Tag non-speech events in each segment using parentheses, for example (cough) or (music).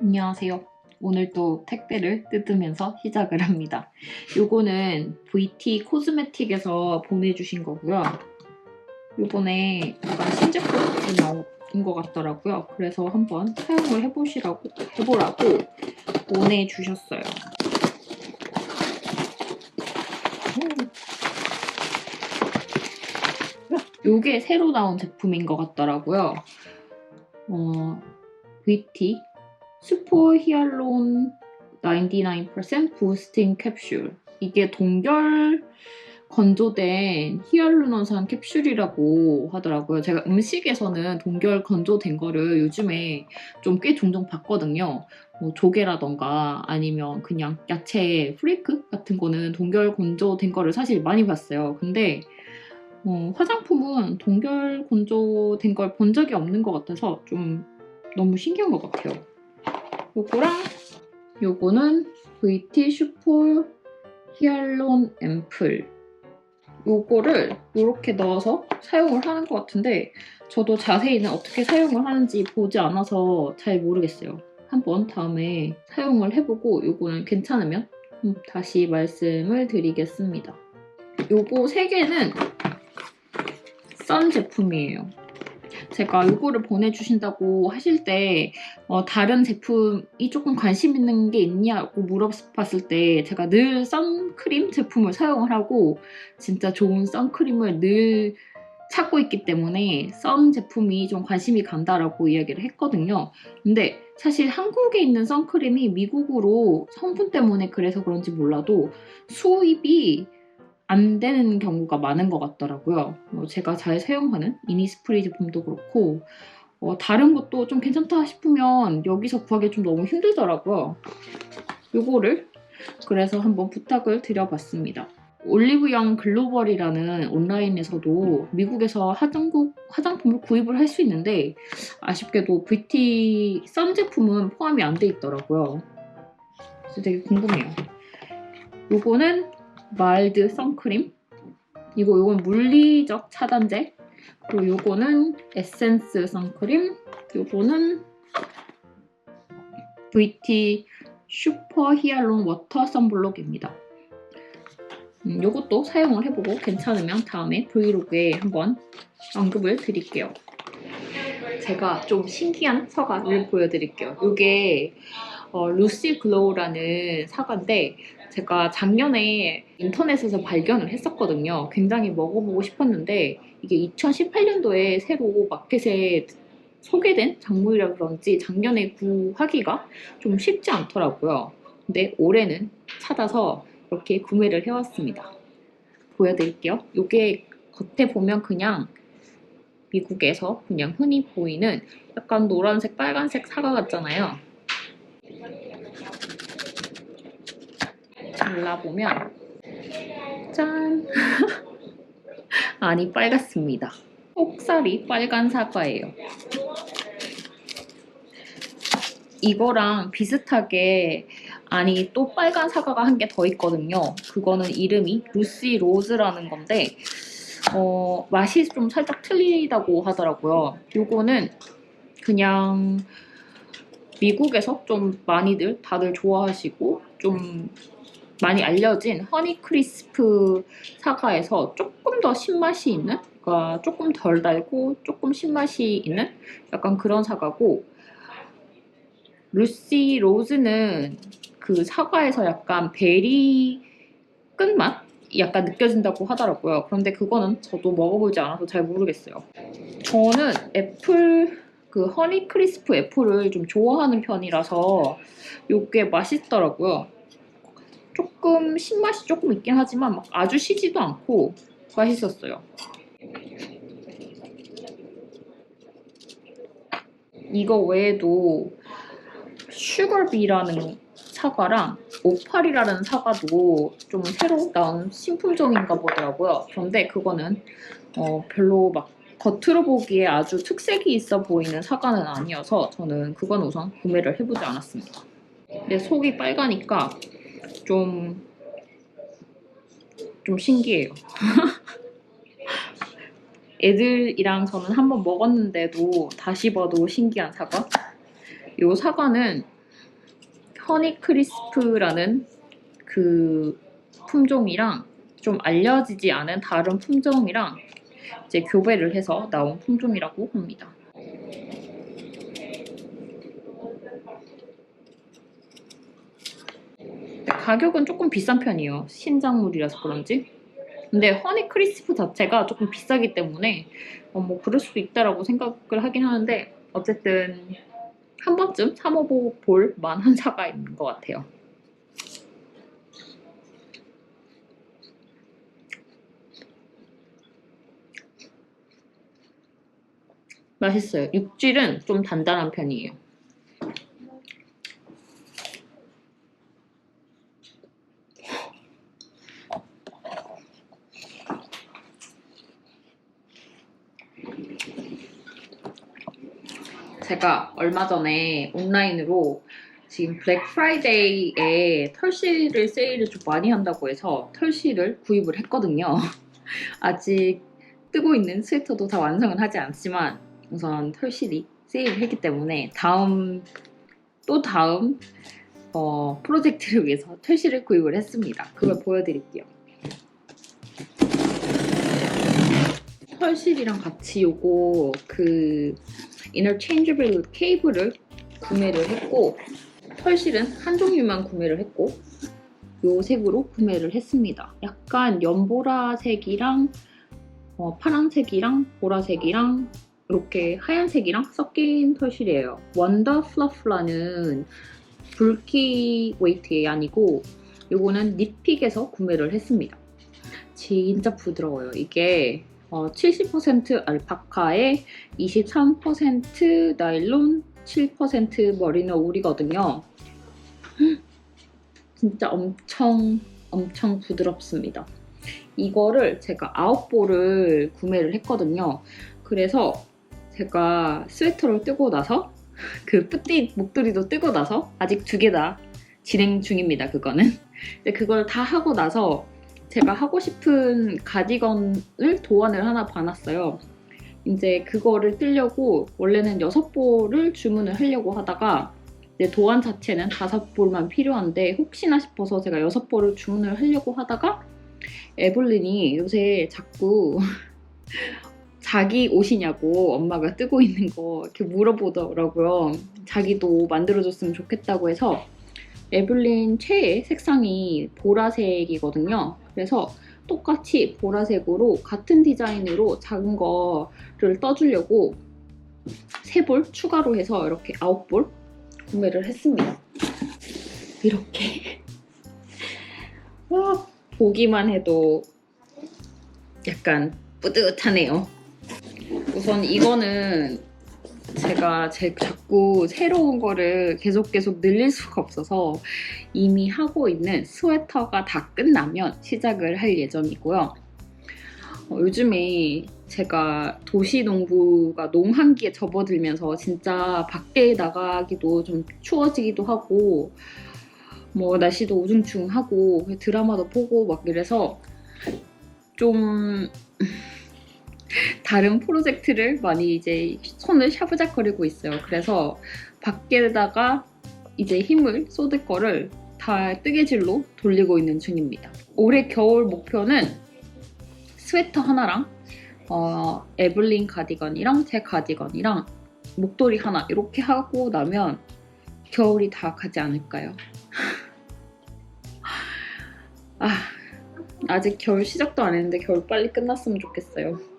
안녕하세요. 오늘 또 택배를 뜯으면서 시작을 합니다. 요거는 VT 코스메틱에서 보내주신 거고요. 요번에 약간 신제품이 나온 것 같더라고요. 그래서 한번 사용을 해보시라고, 해보라고 보내주셨어요. 요게 새로 나온 제품인 것 같더라고요. 어, VT 슈퍼 히알론 99% 부스팅 캡슐. 이게 동결 건조된 히알루론산 캡슐이라고 하더라고요. 제가 음식에서는 동결 건조된 거를 요즘에 좀 꽤 종종 봤거든요. 뭐 조개라던가 아니면 그냥 야채 프레이크 같은 거는 동결 건조된 거를 사실 많이 봤어요. 근데 어, 화장품은 동결 건조된 걸 본 적이 없는 것 같아서 좀 너무 신기한 것 같아요. 요거랑 요거는 VT 슈퍼 히알론 앰플 요거를 이렇게 넣어서 사용을 하는 것 같은데 저도 자세히는 어떻게 사용을 하는지 보지 않아서 잘 모르겠어요. 한번 다음에 사용을 해보고 요거는 괜찮으면 다시 말씀을 드리겠습니다. 요거 3개는 썬 제품이에요. 제가 이거를 보내주신다고 하실 때 어, 다른 제품이 조금 관심 있는 게 있냐고 물어봤을 때 제가 늘 선크림 제품을 사용을 하고 진짜 좋은 선크림을 늘 찾고 있기 때문에 선 제품이 좀 관심이 간다라고 이야기를 했거든요. 근데 사실 한국에 있는 선크림이 미국으로 성분 때문에 그래서 그런지 몰라도 수입이 안 되는 경우가 많은 것 같더라고요. 어, 제가 잘 사용하는 이니스프리 제품도 그렇고 어, 다른 것도 좀 괜찮다 싶으면 여기서 구하기 좀 너무 힘들더라고요. 요거를 그래서 한번 부탁을 드려봤습니다. 올리브영 글로벌이라는 온라인에서도 미국에서 화장국, 화장품을 구입을 할 수 있는데 아쉽게도 VT 썬 제품은 포함이 안 돼 있더라고요. 그래서 되게 궁금해요. 요거는 마일드 선크림? 이거 요건 물리적 차단제. 그리고 요거는 에센스 선크림. 요거는 VT 슈퍼 히알론 워터 선블록입니다. 음, 요것도 사용을 해보고 괜찮으면 다음에 브이로그에 한번 언급을 드릴게요. 제가 좀 신기한 사과를 보여드릴게요. 요게 어, 루시 글로우라는 사과인데 제가 작년에 인터넷에서 발견을 했었거든요. 굉장히 먹어보고 싶었는데 이게 2018년도에 새로 마켓에 소개된 작물이라 그런지 작년에 구하기가 좀 쉽지 않더라고요. 근데 올해는 찾아서 이렇게 구매를 해왔습니다. 보여드릴게요. 이게 겉에 보면 그냥 미국에서 그냥 흔히 보이는 약간 노란색, 빨간색 사과 같잖아요. 잘라보면 짠! (laughs) 아니 빨갛습니다. 꼭살이 빨간 사과예요. 이거랑 비슷하게 아니 또 빨간 사과가 한 개 더 있거든요. 그거는 이름이 루시 로즈라는 건데 어, 맛이 좀 살짝 틀리다고 하더라고요. 요거는 그냥 미국에서 좀 많이들 다들 좋아하시고 좀 많이 알려진 허니 크리스프 사과에서 조금 더 신맛이 있는 그러니까 조금 덜 달고 조금 신맛이 있는 약간 그런 사과고 루시 로즈는 그 사과에서 약간 베리 끝맛 약간 느껴진다고 하더라고요. 그런데 그거는 저도 먹어보지 않아서 잘 모르겠어요. 저는 애플 그 허니 크리스프 애플을 좀 좋아하는 편이라서 이게 맛있더라고요. 조금 신맛이 조금 있긴 하지만 막 아주 시지도 않고 맛있었어요. 이거 외에도 슈거비라는 사과랑 오팔이라는 사과도 좀 새로 나온 신품종인가 보더라고요. 그런데 그거는 어 별로 막 겉으로 보기에 아주 특색이 있어 보이는 사과는 아니어서 저는 그건 우선 구매를 해보지 않았습니다. 근데 속이 빨가니까 좀, 좀 신기해요. (laughs) 애들이랑 저는 한 번 먹었는데도 다시 봐도 신기한 사과? 이 사과는 허니 크리스프라는 그 품종이랑 좀 알려지지 않은 다른 품종이랑 이제 교배를 해서 나온 품종이라고 합니다. 근데 가격은 조금 비싼 편이에요. 신작물이라서 그런지. 근데 허니 크리스프 자체가 조금 비싸기 때문에 어, 뭐 그럴 수도 있다라고 생각을 하긴 하는데 어쨌든 한 번쯤 사먹어볼 만한 (laughs) 사과인 것 같아요. 맛있어요. 육질은 좀 단단한 편이에요. 제가 얼마 전에 온라인으로 지금 블랙 프라이데이에 털실을 세일을 좀 많이 한다고 해서 털실을 구입을 했거든요. (laughs) 아직 뜨고 있는 스웨터도 다 완성은 하지 않지만 우선 털실이 세일을 했기 때문에 다음 또 다음 어, 프로젝트를 위해서 털실을 구입을 했습니다. 그걸 보여드릴게요. 털실이랑 같이 요거 그 인터체인저블 케이블을 구매를 했고 털실은 한 종류만 구매를 했고 요 색으로 구매를 했습니다. 약간 연보라색이랑 어, 파란색이랑 보라색이랑 이렇게 하얀색이랑 섞인 털실이에요. 원더 플러프라는 불키 웨이트의 아니고 요거는 니픽에서 구매를 했습니다. 진짜 부드러워요. 이게 어, 70% 알파카에 23% 나일론, 7% 머리너 울이거든요. 진짜 엄청 엄청 부드럽습니다. 이거를 제가 9볼을 구매를 했거든요. 그래서 제가 스웨터를 뜨고 나서 그 뿌띠 목도리도 뜨고 나서 아직 두 개 다 진행 중입니다. 그거는. 근데 그걸 다 하고 나서 제가 하고 싶은 가디건을 도안을 하나 봐놨어요. 이제 그거를 뜨려고 원래는 6볼을 주문을 하려고 하다가 도안 자체는 5볼만 필요한데 혹시나 싶어서 제가 6볼을 주문을 하려고 하다가 에블린이 요새 자꾸 (laughs) 자기 옷이냐고 엄마가 뜨고 있는 거 이렇게 물어보더라고요. 자기도 만들어줬으면 좋겠다고 해서 에블린 최애 색상이 보라색이거든요. 그래서 똑같이 보라색으로 같은 디자인으로 작은 거를 떠주려고 3볼 추가로 해서 이렇게 9볼 구매를 했습니다. 이렇게 와, (laughs) 보기만 해도 약간 뿌듯하네요. 우선 이거는 제가 제 자꾸 새로운 거를 계속 계속 늘릴 수가 없어서 이미 하고 있는 스웨터가 다 끝나면 시작을 할 예정이고요. 어, 요즘에 제가 도시 농부가 농한기에 접어들면서 진짜 밖에 나가기도 좀 추워지기도 하고 뭐 날씨도 우중충하고 드라마도 보고 막 이래서 좀 다른 프로젝트를 많이 이제 손을 샤브작거리고 있어요. 그래서 밖에다가 이제 힘을 쏟을 거를 다 뜨개질로 돌리고 있는 중입니다. 올해 겨울 목표는 스웨터 하나랑 어, 에블린 가디건이랑 제 가디건이랑 목도리 하나 이렇게 하고 나면 겨울이 다 가지 않을까요? (laughs) 아, 아직 겨울 시작도 안 했는데 겨울 빨리 끝났으면 좋겠어요.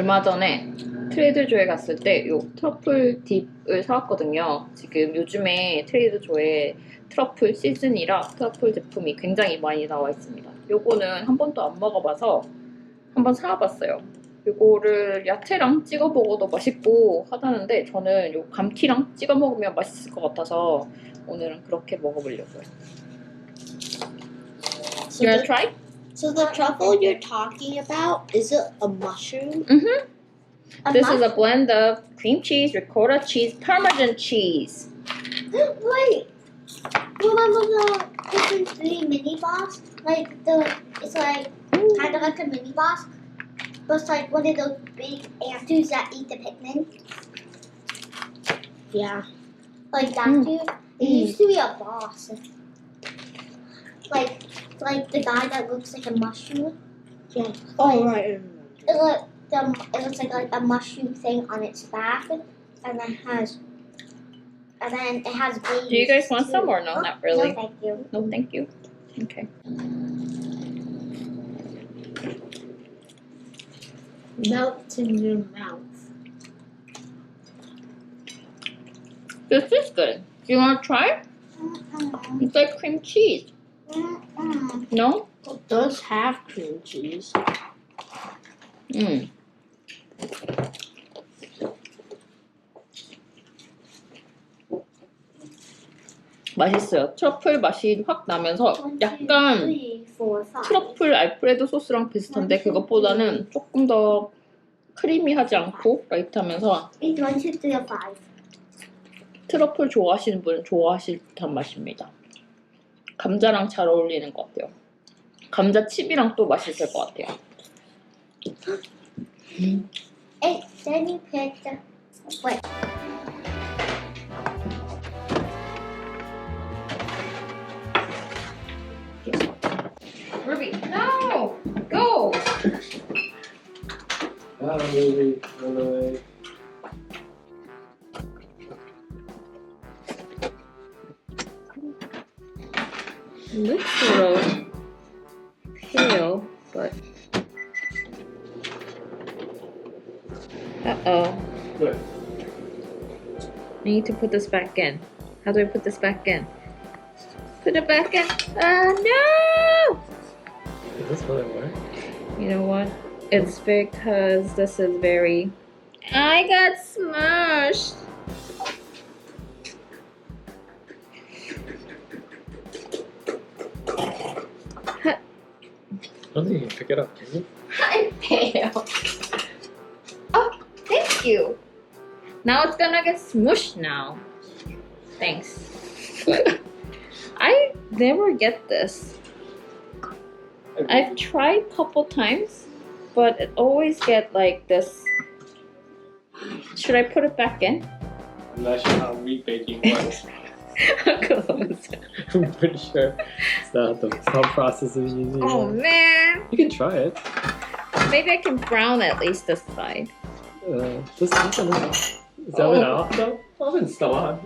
얼마 전에 트레이드조에 갔을 때 이 트러플 딥을 사왔거든요. 지금 요즘에 트레이드조에 트러플 시즌이라 트러플 제품이 굉장히 많이 나와 있습니다. 요거는 한 번도 안 먹어봐서 한번 사와봤어요. 요거를 야채랑 찍어 먹어도 맛있고 하다는데 저는 요 감튀랑 찍어 먹으면 맛있을 것 같아서 오늘은 그렇게 먹어보려고요. You wanna try? So the truffle you're talking about is it a mushroom? Mhm. A This is a blend of cream cheese, ricotta cheese, parmesan cheese. (gasps) Wait. Remember the Christmas three mini boss? Like the it's like kind of like a mini boss, but it's like one of those big antus that eat the Pikmin. Yeah. Like that Mm. dude. It Mm. used to be a boss. Like like the guy that looks like a mushroom. Yeah. Oh right. It look the it looks like, like a mushroom thing on its back, and then has. And then it has babies. Do you guys want too. some or no? Oh, Not really. No, thank you. No, thank you. Okay. Melt in your mouth. This is good. Do you want to try? It's like cream cheese. No? It does have cream cheese. 음. 맛있어요. 트러플 맛이 확 나면서 약간. 트러플 알프레도 소스랑 비슷한데 그것보다는 조금 더 크리미하지 않고 라이트하면서. 트러플 좋아하시는 분은 좋아하실 듯한 맛입니다. 감자랑 잘 어울리는 것 같아요. 감자 칩이랑 또 맛있을 것 같아요. Then you pick the. Wait. Ruby, no! Go! Ah, maybe run need to put this back in. How do I put this back in? Put it back in. Ah, no! Is this really work? You know what? It's because this is very. I got smushed! I don't think you can pick it up, can you? (laughs) I'm pale. Oh, thank you. Now it's gonna get smushed now. Thanks. (laughs) I never get this. I've tried couple times, but it always get like this. Should I put it back in? I'm not sure how wheat baking works. I'm pretty sure it's not the thought process of using oh man. You can try it. Maybe I can brown at least this side. Uh, just look out though? Oven's still on.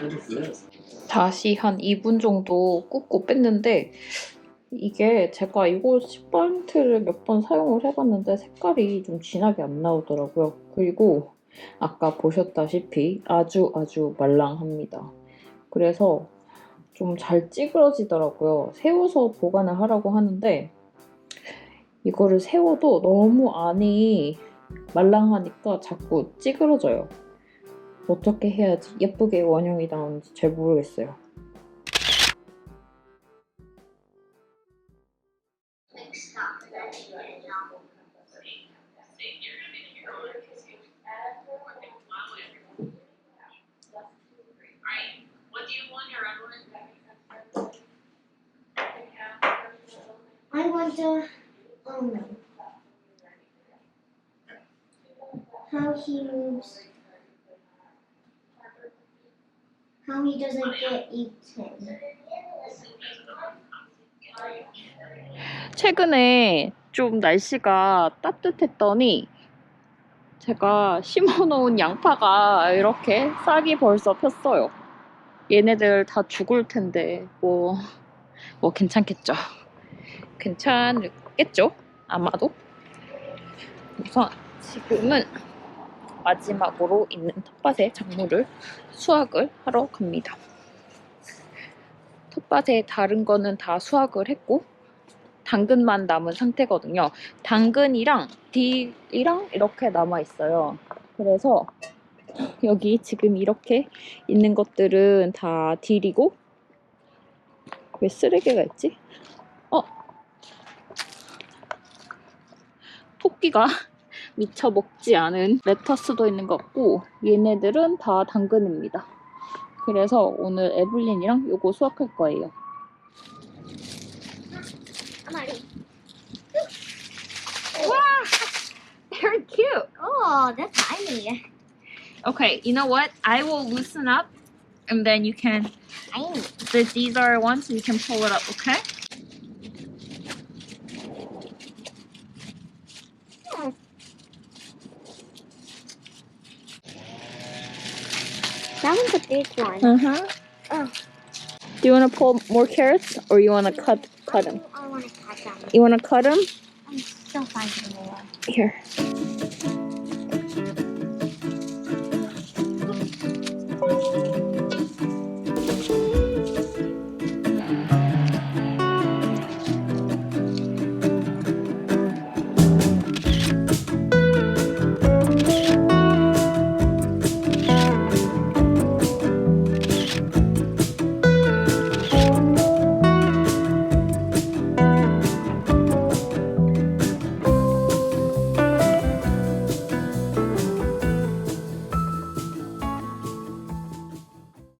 What is this? 다시 한 2분 정도 굽고 뺐는데 이게 제가 이거 10번트를 몇 번 사용을 해봤는데 색깔이 좀 진하게 안 나오더라고요. 그리고 아까 보셨다시피 아주 아주 말랑합니다. 그래서 좀 잘 찌그러지더라고요. 세워서 보관을 하라고 하는데 이거를 세워도 너무 안이 말랑하니까 자꾸 찌그러져요. 어떻게 해야지 예쁘게 원형이 나오는지 잘 모르겠어요. I. Oh no. How he moves. How he doesn't get eaten. 최근에 좀 날씨가 따뜻했더니 제가 심어놓은 양파가 이렇게 싹이 벌써 폈어요. 얘네들 다 죽을 텐데 뭐, 뭐 괜찮겠죠. 괜찮 겠죠? 아마도. 우선 지금은 마지막으로 있는 텃밭의 작물을 수확을 하러 갑니다. 텃밭에 다른 거는 다 수확을 했고 당근만 남은 상태거든요. 당근이랑 딜이랑 이렇게 남아 있어요. 그래서 여기 지금 이렇게 있는 것들은 다 딜이고 왜 쓰레기가 있지? 어? 토끼가 미처 먹지 않은 레터스도 있는 것 같고 얘네들은 다 당근입니다. 그래서 오늘 에블린이랑 요거 수확할 거예요. Ready. Very cute. Oh, that's tiny. Okay, you know what? I will loosen up and then you can Tiny. th- these are ones you can pull it up, okay? That one's a big one. Uh-huh. Oh. Do you want to pull more carrots or you want to cut cut them? I want to cut them. You want to cut them? I'm still finding more. Here.